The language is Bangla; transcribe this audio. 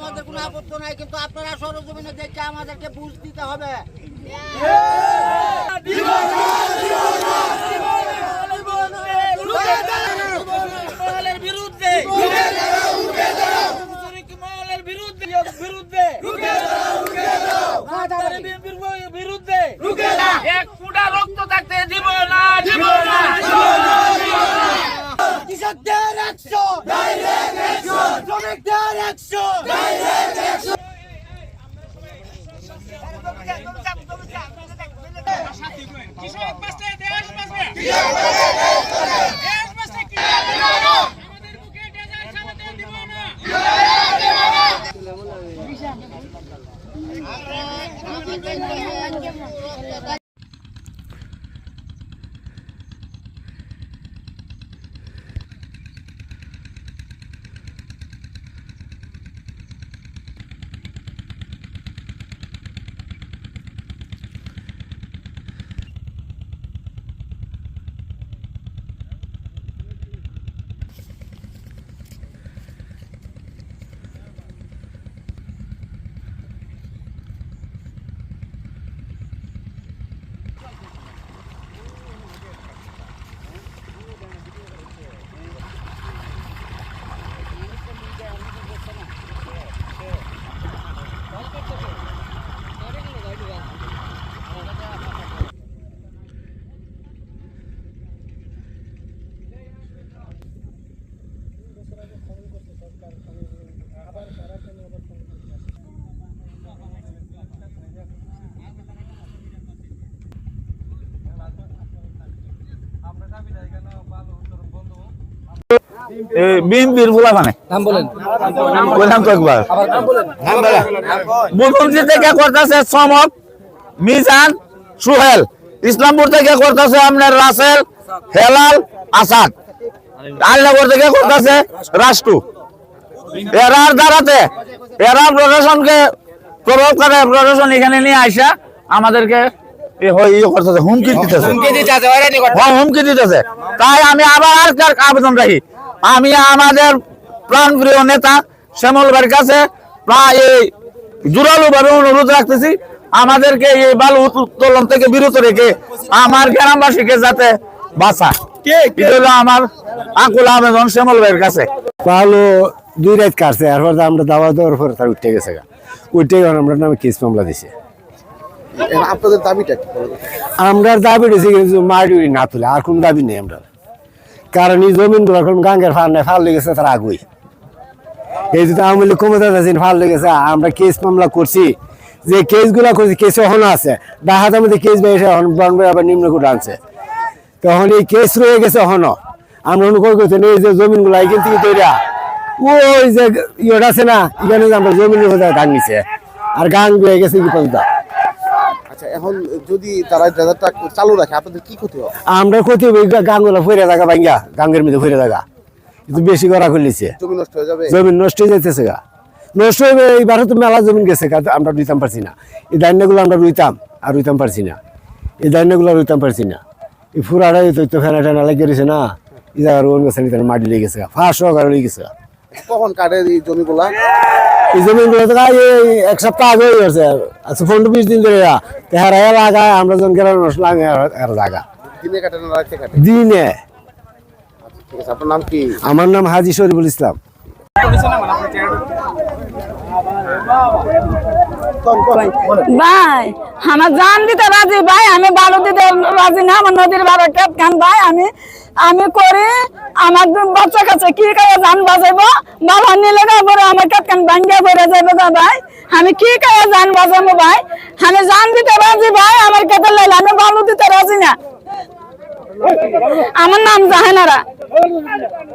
আমাদের কোনো আপত্তি নাই কিন্তু আপনারা সরজমিনে দেখে আমাদেরকে বুঝ দিতে হবে। Action! বিএনপির ফুলা মানে? বললাম তো একবার। আবার নাম বলেন। বুধুমজি থেকে করতেছে চমক মিজান সুহেল ইসলামপুর থেকে করতেছে আপনার রাসেল হেলাল আসাদ। আলনগর থেকে করতেছে রাষ্ট্র। এরার দ্বারাতে এরা প্রশাসনকে প্রভাব করে প্রশাসন এখানে নিয়ে আইসা আমাদেরকে ইয়ে করতেছে হুমকি দিতেছে। হ্যাঁ, হুমকি দিতেছে। তাই আমি আবার কার আবেদন রাখি? আমি আমাদের প্রাণপ্রিয় নেতা শ্যামল ভাইয়ের কাছে প্রায় এই জোরালো ভাবে অনুরোধ রাখতেছি আমাদেরকে এই বালু উত্তোলন থেকে বিরত রেখে আমার গ্রামবাসীকে যাতে বাঁচা আমার আকুল আবেদন শ্যামল ভাইয়ের কাছে। দুই রাত কাটছে এরপর আমরা দাওয়া দেওয়ার পর তার উঠে গেছে উঠে গেল আমরা নামে কেস মামলা দিছে। আপনাদের দাবিটা আমরা দাবি দিয়েছি কিন্তু মারি না তুলে আর কোন দাবি নেই আমরা। কারণ এই জমিনগুলো এখন গাঙ্গের ফাল নেই ফাল লেগেছে, তার আগুই। এই যদি আওয়ামী লীগ ক্ষমতা আছেন ফাল লেগেছে। আমরা কেস মামলা করছি। যে কেসগুলা করছি কেস এখনও আছে। ডাহাত আমাদের কেস বেড়েছে এখন বনবে আবার নিম্ন আনছে। তখন এই কেস রয়ে গেছে এখনও। আমরা অনুকূল করছি এই যে জমিনগুলা এখান থেকে তৈরি ওই যে ইয়েটা আছে না, এখানে আমরা জমিনের কোথায় গান নিছে। আর গান হয়ে গেছে কি পর্যন্ত। আচ্ছা এখন যদি তারা ড্রেজারটা চালু রাখে আপনাদের কি ক্ষতি হবে? আমরা ক্ষতি হবে গাঙ্গুলা ফিরে থাকা ভাঙ্গা গাঙ্গের মধ্যে ফিরে থাকা কিন্তু বেশি করা করলিছে জমি নষ্ট হয়ে যাবে? জমিন নষ্ট হয়ে যাইতেছে গা। নষ্ট এইবারে তো মেলা জমিন গেছে আমরা রুইতাম পারছি না। এই ধান্যগুলো আমরা রুইতাম আর রুইতাম পারছি না। এই ধান্যগুলো রুইতাম পারছি না। এই ফুরাটাই তো ফেনা টেনা লেগে রয়েছে না। এই জায়গার ওন গেছে মাটি লেগে গেছে গা ফাঁস সহকারে গেছে। কখন কাটে এই জমিগুলা? এই জমিনগুলো তো এক সপ্তাহ আগে হয়েছে আচ্ছা পনেরো বিশ দিন ধরে তেহারা লাগায় আমরা জন গেলাম লাগে এর জায়গা দিনে কাটে না রাতে কাটে? দিনে। ঠিক আছে আপনার নাম কি? আমার নাম হাজি শরীফুল ইসলাম। ভাই, আমার জান দিতে রাজি, ভাই, আমি বালু দিতে রাজি না, আমার নদীর বারো টেপ খান, ভাই, আমি আমি করি, আমার বাচ্চা কাছে কি করে জান বাজাইবো? বাবা নিলে পরে আমার কেপ খান ভাঙ্গিয়া পড়ে যাইবো গা ভাই। আমি কি করে জান বাজাবো ভাই? আমি জান দিতে রাজি, ভাই, আমার কেটে লাইলে আমি বালু দিতে রাজি না। আমার নাম জাহানারা।